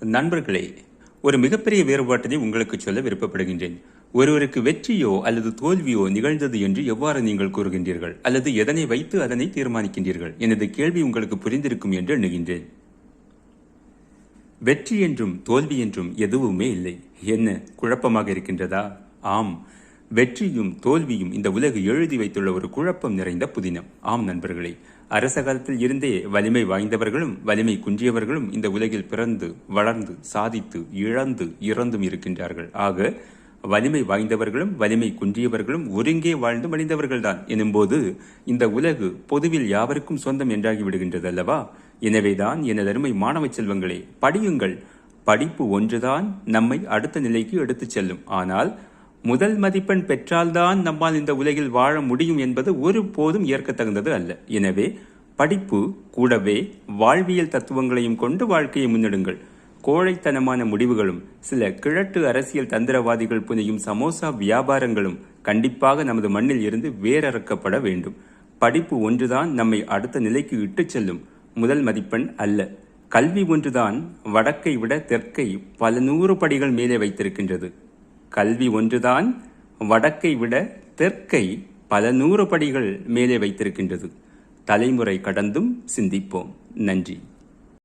நண்பர்களே ஒரு மிகப்பெரிய வேறுபாட்டினை உங்களுக்கு சொல்ல விருப்பப்படுகின்றேன். ஒருவருக்கு வெற்றியோ அல்லது தோல்வியோ நிகழ்ந்தது என்று எவ்வாறு நீங்கள் கூறுகின்றீர்கள்? அல்லது எதனை வைத்து அதனை தீர்மானிக்கின்றீர்கள்? எனது கேள்வி உங்களுக்கு புரிந்திருக்கும் என்று எண்ணுகின்றேன். வெற்றி என்றும் தோல்வி என்றும் எதுவுமே இல்லை. என்ன குழப்பமாக இருக்கின்றதா? ஆம். வெற்றியும் தோல்வியும் இந்த உலகு எழுதி வைத்துள்ள ஒரு குழப்பம் நிறைந்த புதினம். ஆம் நண்பர்களே அரச காலத்தில் இருந்தே வலிமை வாய்ந்தவர்களும் வலிமை குன்றியவர்களும் இந்த உலகில் பிறந்து வளர்ந்து சாதித்து இழந்து இறந்தும் இருக்கின்றார்கள். ஆக வலிமை வாய்ந்தவர்களும் வலிமை குன்றியவர்களும் ஒருங்கே வாழ்ந்து மடிந்தவர்கள்தான் எனும்போது இந்த உலகு பொதுவில் யாவருக்கும் சொந்தம் என்றாகி விடுகின்றது அல்லவா எனவேதான் எனது அருமை மாணவ செல்வங்களே படியுங்கள். படிப்பு ஒன்றுதான் நம்மை அடுத்த நிலைக்கு எடுத்துச் செல்லும். ஆனால் முதல் மதிப்பெண் பெற்றால்தான் நம்மால் இந்த உலகில் வாழ முடியும் என்பது ஒருபோதும் ஏற்கத்தகுந்தது அல்ல. எனவே படிப்பு கூடவே வாழ்வியல் தத்துவங்களையும் கொண்டு வாழ்க்கையை முன்னெடுங்கள். கோழைத்தனமான முடிவுகளும் சில கிழட்டு அரசியல் தந்திரவாதிகள் புனையும் சமோசா வியாபாரங்களும் கண்டிப்பாக நமது மண்ணில் இருந்து வேரறுக்கப்பட வேண்டும். படிப்பு ஒன்றுதான் நம்மை அடுத்த நிலைக்கு இட்டுச் செல்லும். முதல் மதிப்பெண் அல்ல. கல்வி ஒன்றுதான் வடக்கை விட தெற்கை பல நூறு படிகள் மேலே வைத்திருக்கின்றது. கல்வி ஒன்றுதான் வடக்கை விட தெற்கை பல நூறு படிகள் மேலே வைத்திருக்கின்றது. தலைமுறை கடந்தும் சிந்திப்போம். நன்றி.